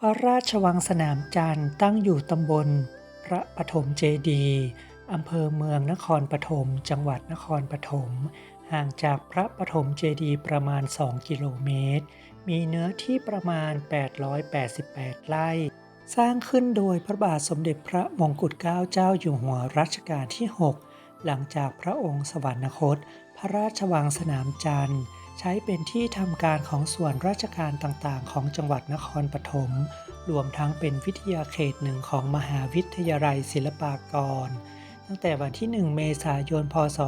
พระราชวังสนามจันทร์ตั้งอยู่ตำบล พระปฐมเจดีย์อำเภอเมืองนครปฐม จังหวัดนครปฐม ห่างจากพระปฐมเจดีย์ประมาณ 2 กิโลเมตร มีเนื้อที่ประมาณ 888 ไร่ สร้างขึ้นโดยพระบาทสมเด็จพระมงกุฎเกล้าเจ้าอยู่หัวรัชกาลที่ 6 หลังจากพระองค์สวรรคต พระราชวังสนามจันทร์ ใช้เป็นที่ทำการของส่วนราชการต่างๆ ของจังหวัดนครปฐม รวมทั้งเป็นวิทยาเขตหนึ่งของมหาวิทยาลัยศิลปากร ตั้งแต่วันที่ 1 เมษายน พศ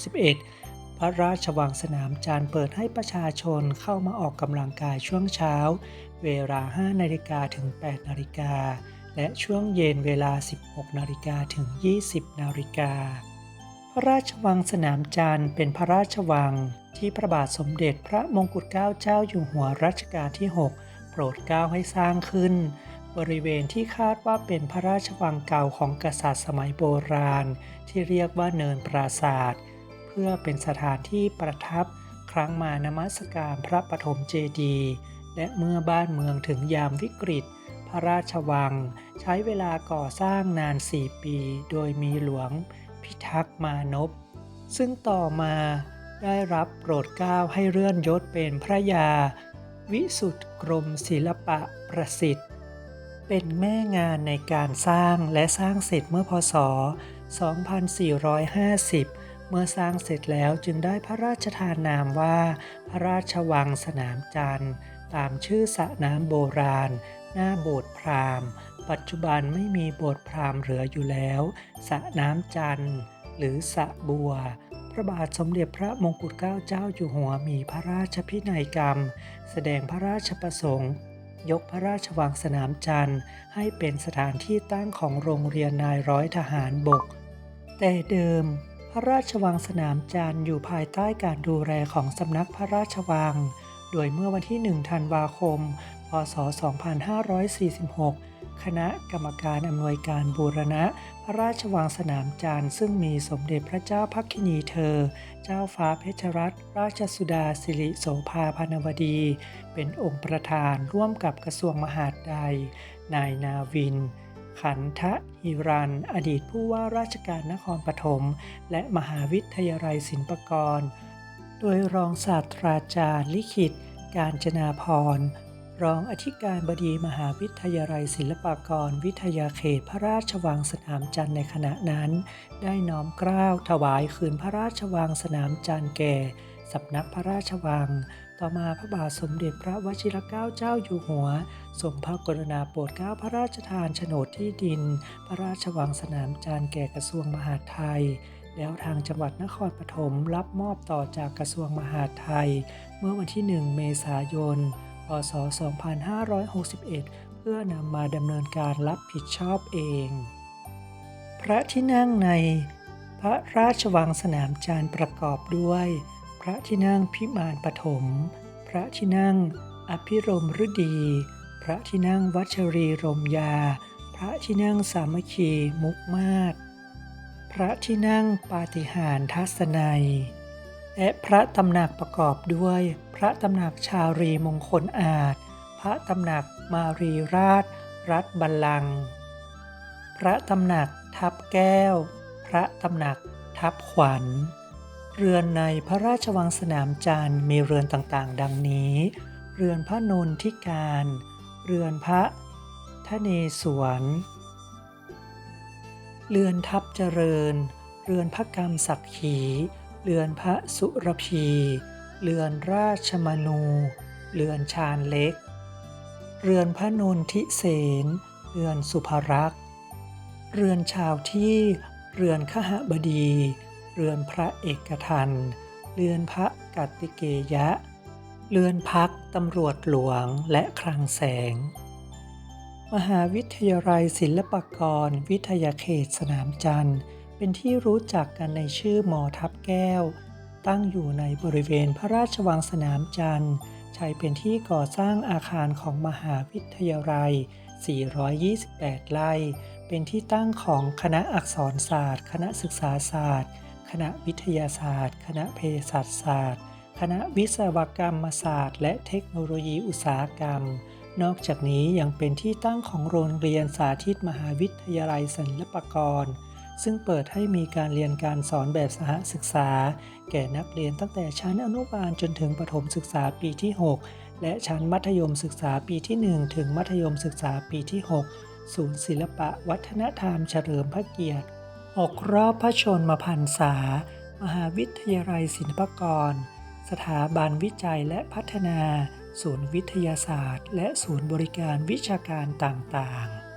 2561 พระราชวังสนามจันเปิดให้ประชาชนเข้ามาออกกำลังกายช่วงเช้า เวลา 5 นาฬิกาถึง 8 นาฬิกา และช่วงเย็นเวลา 16 นาฬิกาถึง 20 นาฬิกาพระราชวังสนามจันทร์เป็นพระราชวัง ที่พระบาทสมเด็จพระมงกุฎเกล้าเจ้าอยู่หัวรัชกาลที่ 6 โปรดเกล้าให้สร้างขึ้น บริเวณที่คาดว่าเป็นพระราชวังเก่าของกษัตริย์สมัยโบราณ ที่เรียกว่าเนินปราศาสตร์เพื่อเป็นสถานที่ประทับครั้งมานมัสการพระปฐมเจดีย์และเมื่อบ้านเมืองถึงยามวิกฤต พระราชวัง ใช้เวลาก่อสร้างนาน 4 ปี โดยมีหลวงพิทักษ์มานพซึ่งต่อมา ได้รับโปรดเกล้าให้เลื่อนยศเป็นพระยา วิสุทธิกรมศิลปะประสิทธิ์ เป็นแม่งานในการสร้างและสร้างเสร็จเมื่อพศ 2450 เมื่อสร้างเสร็จแล้วจึงได้พระราชทานนามว่า พระราชวังสนามจันทร์ ตามชื่อสระน้ำโบราณ หน้าโบสถ์พราหมณ์ ปัจจุบันไม่มีโบสถ์พราหมณ์เหลืออยู่แล้วสระน้ำจันทร์หรือสระบัว ระบาทสมเด็จพระมงกุฎเกล้าเจ้าอยู่หัวมีพระราชพินัยกรรม แสดงพระราชประสงค์ ยกพระราชวังสนามจันทร์ ให้เป็นสถานที่ตั้งของโรงเรียนนายร้อยทหารบก แต่เดิม พระราชวังสนามจันทร์อยู่ภายใต้การดูแลของสำนักพระราชวัง โดยเมื่อวันที่ 1 ธันวาคม พศ 2546 คณะกรรมการอำนวยการบูรณะ พระราชวังสนามจันทร์ซึ่งมีสมเด็จพระเจ้าพักคินีเธอ เจ้าฟ้าเพชรรัตนราชสุดาสิริโสภาพานวดี เป็นองค์ประธานร่วมกับกระทรวงมหาดไทยนายนาวิน ขันทะฮิรัน อดีตผู้ว่าราชการนครปฐมและมหาวิทยาลัยศิลปากร โดยรองศาสตราจารย์ลิขิต การจนาพร รองอธิการบดีมหาวิทยาลัยศิลปากร วิทยาเขตพระราชวังสนามจันทร์ในขณะนั้น ได้น้อมกล้าถวายคืนพระราชวังสนามจันทร์แก่สำนักพระราชวัง ต่อมาพระบาทสมเด็จพระวชิรเกล้าเจ้าอยู่หัวทรงพระกรุณาโปรดเกล้าพระราชทานโฉนดที่ดิน พระราชวังสนามจันทร์แก่กระทรวงมหาดไทย แล้วทางจังหวัดนครปฐมรับมอบต่อจากกระทรวงมหาดไทย เมื่อวันที่ 1 เมษายน ศ 2561 เพื่อนำมาดำเนินการรับผิดชอบเอง พระที่นั่งในพระราชวังสนามจันประกอบด้วย พระที่นั่งพิมานปฐม พระที่นั่งอภิรมฤดี พระที่นั่งวัชรีรมยา พระที่นั่งสามัคคีมุกมาศพระที่นั่งปาฏิหาริย์ทัศนัย และพระตำหนักประกอบด้วย พระตำหนักชารีมงคลอาจ พระตำหนักมารีราช รัฐบัลลังก์พระตำหนักทับแก้ว พระตำหนักทับขวัญ เรือนในพระราชวังสนามจันทร์มีเรือนต่างๆ ดังนี้ เรือนพระนนทิการ เรือนพระทะเนศวร เรือนทับเจริญ เรือนพระกรรมศักขี เรือนพระสุรพี เรือนราชมนู เรือนชาญเล็ก เรือนพระนนทิเสนเรือนสุภรักษ์ เรือนชาวที่ เรือนขหบดี เรือนพระเอกทัน เรือนพระกัตติเกยะ เรือนพักตำรวจหลวงและคลังแสง มหาวิทยาลัยศิลปากร วิทยาเขตสนามจันทร์ เป็นที่รู้จักกันในชื่อหมอทับแก้ว ตั้งอยู่ในบริเวณพระราชวังสนามจันทร์ใช้เป็นที่ก่อสร้างอาคารของมหาวิทยาลัย 428 ไร่ เป็นที่ตั้งของคณะอักษรศาสตร์ คณะศึกษาศาสตร์ คณะวิทยาศาสตร์ คณะเภสัชศาสตร์ คณะวิศวกรรมศาสตร์ และเทคโนโลยีอุตสาหกรรม นอกจากนี้ยังเป็นที่ตั้งของโรงเรียนสาธิตมหาวิทยาลัยศิลปากร ซึ่งเปิดให้มีการเรียนการสอนแบบสหศึกษา แก่นักเรียนตั้งแต่ชั้นอนุบาลจนถึงประถมศึกษาปีที่ 6 และชั้นมัธยมศึกษาปีที่ 1 ถึงมัธยมศึกษาปีที่ 6 ศูนย์ศิลปะวัฒนธรรมเฉลิมพระเกียรติ6รอบพระชนมพรรษา มหาวิทยาลัยศิลปากร สถาบันวิจัยและพัฒนา ศูนย์วิทยาศาสตร์ และศูนย์บริการวิชาการต่างๆ